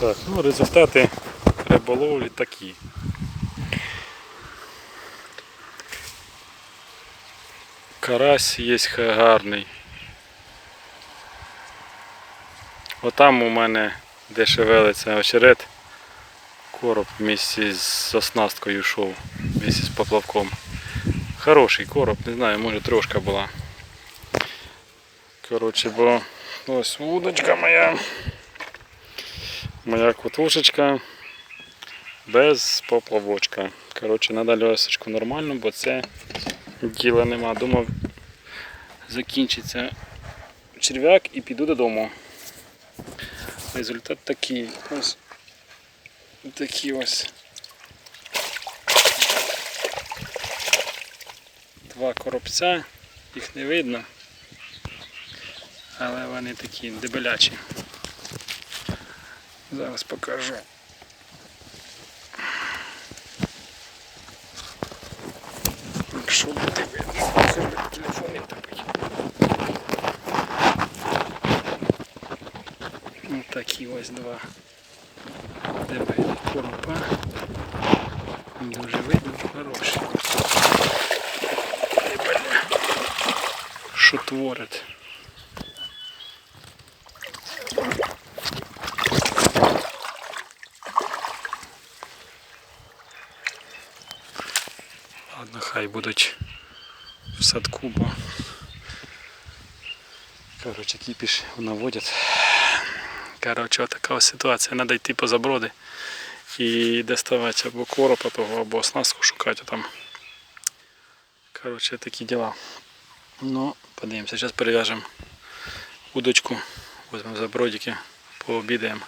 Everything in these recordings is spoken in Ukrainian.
Так, ну результати риболовлі такі. Карась є гарний. Отам у мене, де шевелиться очерет, короб місці з оснасткою йшов, місці з поплавком. Хороший короб, не знаю, може трошка була. Коротше, бо ось вудочка моя. Моя котушечка без поплавочка. Коротше, треба льосочку нормально, бо це діла нема. Думав, закінчиться черв'як і піду додому. Результат такий. Ось такі ось. Два коробця, їх не видно, але вони такі дебелячі. Зараз покажу. Якщо буде видно, це ж телефон не топить. Ось такі ось два дебелі коропа. Дуже видно, хороші. Дебеля. Що творять? Ладно, хай будуть в садку, бо коротше кіпіш наводять. Коротше, така ось ситуація. Треба йти по заброди і доставати або коропа або оснастку шукати там. Коротше, такі діла. Ну, подивимося, зараз перев'яжемо удочку, візьмемо забродики, пообідаємо,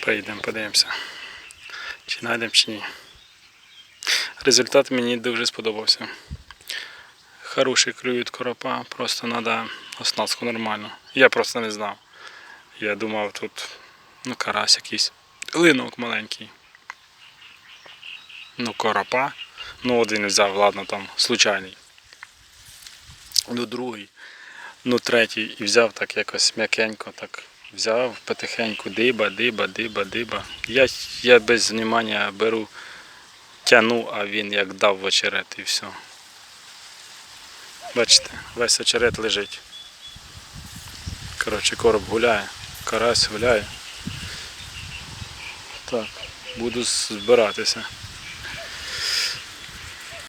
прийдемо, подивимося, чи знайдемо, чи ні. Результат мені дуже сподобався. Хороший клюють коропа, просто треба оснастку нормально. Я просто не знав. Я думав тут ну, карась якийсь. Линок маленький. Ну, коропа. Ну, один взяв, ладно, там, случайний. Ну, другий. Ну, третій і взяв так якось м'якенько, так взяв потихеньку, диба, диба, диба, диба. Я, я без внимання беру тяну, а він як дав в очерет і все. Бачите, весь очерет лежить. Коротше, короб гуляє, карась гуляє. Так, буду збиратися.